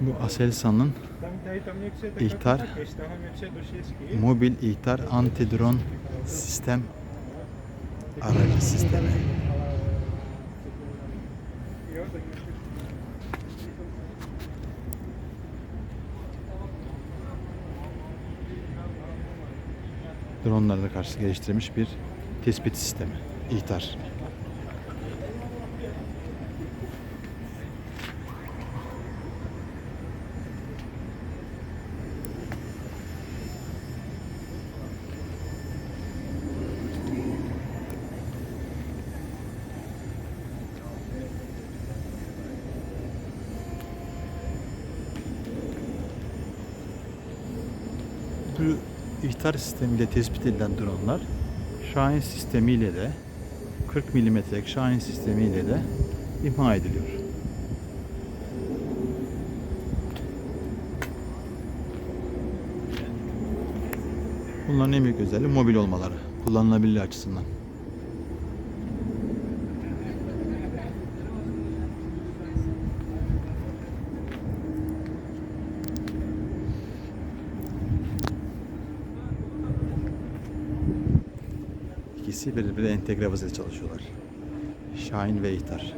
Bu Aselsan'ın Ihtar. mobil ihtar anti-drone sistem aracı sistemi. Dronlara karşı geliştirilmiş bir tespit sistemi. İhtar. Bu ihtar sistemiyle tespit edilen dronlar Şahin sistemiyle de 40 milimetrelik Şahin sistemiyle de imha ediliyor. Bunların en büyük özelliği mobil olmaları, kullanılabilirliği açısından. İkisi birbirine entegre vaziyette çalışıyorlar. Şahin ve İhtar.